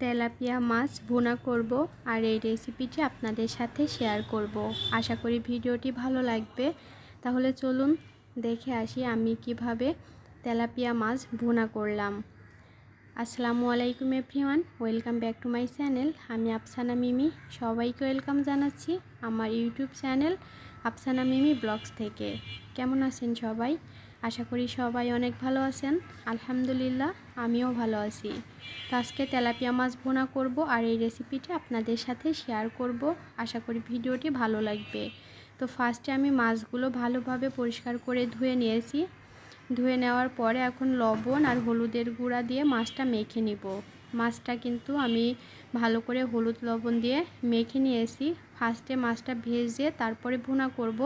Tilapia মাছ ভুনা করব আর এই রেসিপিটি আপনাদের সাথে শেয়ার করব। আশা করি ভিডিওটি ভালো লাগবে। তাহলে চলুন দেখে আসি আমি কীভাবে তেলাপিয়া মাছ ভুনা করলাম। আসসালামু আলাইকুম everyone, welcome back to my channel. আমি আফসানা মিমি। সবাইকে ওয়েলকাম জানাচ্ছি আমার YouTube channel Afsana Mimi vlogs থেকে। কেমন আছেন সবাই? আশা করি সবাই অনেক ভালো আছেন। আলহামদুলিল্লাহ, আমিও ভালো আছি। তো আজকে তেলাপিয়া মাছ ভুনা করব আর এই রেসিপিটি আপনাদের সাথে শেয়ার করব। আশা করি ভিডিওটি ভালো লাগবে। তো ফার্স্টে আমি মাছগুলো ভালোভাবে পরিষ্কার করে ধুয়ে নিয়েছি। ধুয়ে নেওয়ার পরে এখন লবণ আর হলুদের গুঁড়া দিয়ে মাছটা মেখে নিব। মাছটা কিন্তু আমি ভালো করে হলুদ লবণ দিয়ে মেখে নিয়েছি। ফার্স্টে মাছটা ভেজে তারপরে ভুনা করব।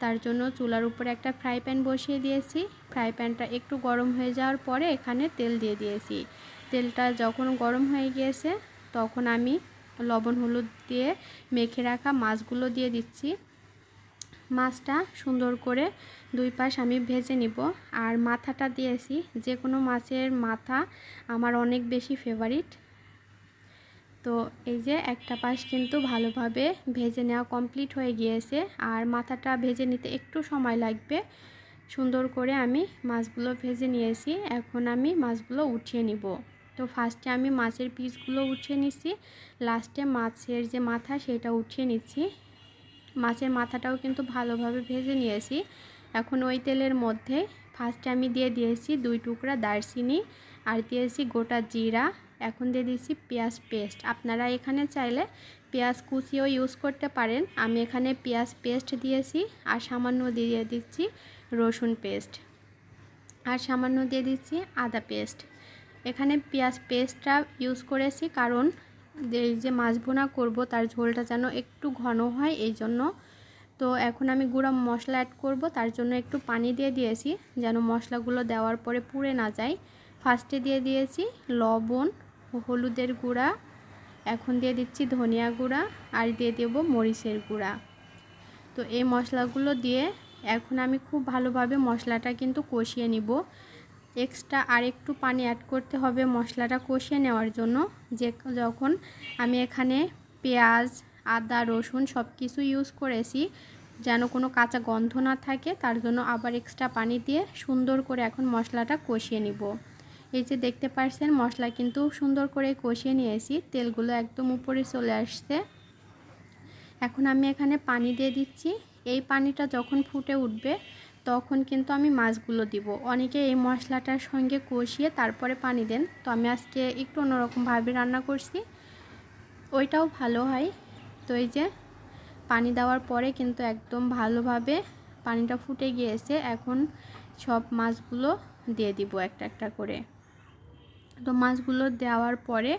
তার জন্য চুলার উপরে একটা ফ্রাই প্যান বসিয়ে দিয়েছি। ফ্রাই প্যানটা একটু গরম হয়ে যাওয়ার পরে এখানে তেল দিয়ে দিয়েছি। তেলটা যখন গরম হয়ে গিয়েছে, তখন আমি লবণ হলুদ দিয়ে মেখে রাখা মাছগুলো দিয়ে দিচ্ছি। মাছটা সুন্দর করে দুই পাশ আমি ভেজে নিব। আর মাথাটা দিয়েছি যে কোনো মাছের মাথা আমার অনেক বেশি ফেভারিট তো এই যে একটা পাশ কিন্তু ভালোভাবে ভেজে নেওয়া কমপ্লিট হয়ে গিয়েছে। আর মাথাটা ভেজে নিতে একটু সময় লাগবে। সুন্দর করে আমি মাছগুলো ভেজে নিয়েছি। এখন আমি মাছগুলো উঠিয়ে নিব। তো ফার্স্টে আমি মাছের পিসগুলো উঠিয়ে নিচ্ছি লাস্টে মাছের যে মাথা সেটা উঠিয়ে নিচ্ছি। মাছের মাথাটাও কিন্তু ভালোভাবে ভেজে নিয়েছি। এখন ওই তেলের মধ্যে ফার্স্টে আমি দিয়ে দিয়েছি দুই টুকরা দারচিনি আর দিয়েছি গোটা জিরা। এখন দিয়ে দিয়েছি পেঁয়াজ পেস্ট আপনারা এখানে চাইলে পেঁয়াজ কুচিও ইউজ করতে পারেন। আমি এখানে পেঁয়াজ পেস্ট দিয়েছি আর সামান্য দিয়ে দিচ্ছি রসুন পেস্ট আর সামান্য দিয়ে দিচ্ছি আদা পেস্ট এখানে পেঁয়াজ পেস্টটা ইউজ করেছি কারণ এই যে মাছ ভুনা করব তার ঝোলটা যেন একটু ঘন হয়, এই জন্য। তো এখন আমি গুঁড়া মশলা অ্যাড করব, তার জন্য একটু পানি দিয়ে দিয়েছি, যেন মশলাগুলো দেওয়ার পরে পুড়ে না যায়। ফার্স্টে দিয়ে দিয়েছি লবণ, হলুদের গুঁড়া, এখন দিয়ে দিচ্ছি ধনিয়া গুঁড়া, আর দিয়ে দেব মরিচের গুঁড়া। তো এই মশলাগুলো দিয়ে এখন আমি খুব ভালোভাবে মশলাটা কিন্তু কষিয়ে নিব। এক্সট্রা আর একটু পানি অ্যাড করতে হবে মশলাটা কষিয়ে নেওয়ার জন্য। যে যখন আমি এখানে পেঁয়াজ, আদা, রসুন সব কিছু ইউজ করেছি, যেন কোনো কাঁচা গন্ধ না থাকে, তার জন্য আবার এক্সট্রা পানি দিয়ে সুন্দর করে এখন মশলাটা কষিয়ে নিব। এই যে দেখতে পাচ্ছেন, মশলা কিন্তু সুন্দর করে কষিয়ে নিয়েছি, তেলগুলো একদম উপরে চলে আসছে। এখন আমি এখানে পানি দিয়ে দিচ্ছি। এই পানিটা যখন ফুটে উঠবে তখন কিন্তু আমি মাছগুলো দিব। অনেকে এই মশলাটার সঙ্গে কষিয়ে তারপরে পানি দেন। তো আমি আজকে একটু অন্যরকমভাবে রান্না করছি। ওইটাও ভালো হয়। তো এই যে পানি দেওয়ার পরে কিন্তু একদম ভালোভাবে পানিটা ফুটে গিয়েছে। এখন সব মাছগুলো দিয়ে দিব একটা একটা করে। তো মাছগুলো দেওয়ার পরে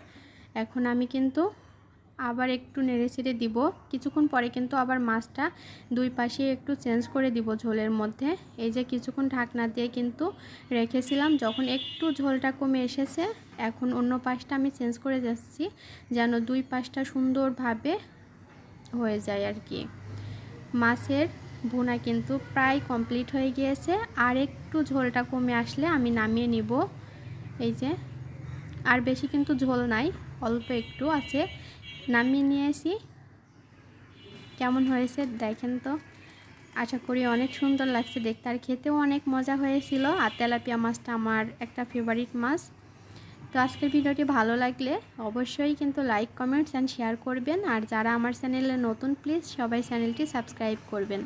এখন আমি কিন্তু আবার একটু নেড়ে ছেড়ে দিব। কিছুক্ষণ পরে কিন্তু আবার মাছটা দুই পাশে একটু চেঞ্জ করে দিব ঝোলের মধ্যে। এই যে কিছুক্ষণ ঢাকনা দিয়ে কিন্তু রেখেছিলাম, যখন একটু ঝোলটা কমে এসেছে, এখন অন্য পাশটা আমি চেঞ্জ করে যাচ্ছি, যেন দুই পাশটা সুন্দরভাবে হয়ে যায় আর কি। মাছের ভুনা কিন্তু প্রায় কমপ্লিট হয়ে গিয়েছে। আর একটু ঝোলটা কমে আসলে আমি নামিয়ে নিব। এই যে, আর বেশি কিন্তু ঝোল নাই, অল্প একটু আছে। নামিয়ে নিয়েছি কেমন হয়েছে দেখেন তো। আশা করি অনেক সুন্দর লাগছে দেখতে। আর খেতেও অনেক মজা হয়েছিল। আর তেলাপিয়া মাছটা আমার একটা ফেভারিট মাছ। তো আজকের ভিডিওটি ভালো লাগলে অবশ্যই কিন্তু লাইক কমেন্টস অ্যান্ড শেয়ার করবেন। আর যারা আমার চ্যানেলে নতুন প্লিজ সবাই চ্যানেলটি সাবস্ক্রাইব করবেন।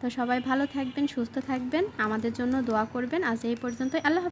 তো সবাই ভালো থাকবেন, সুস্থ থাকবেন। আমাদের জন্য দোয়া করবেন। আজ এই পর্যন্ত আল্লাহ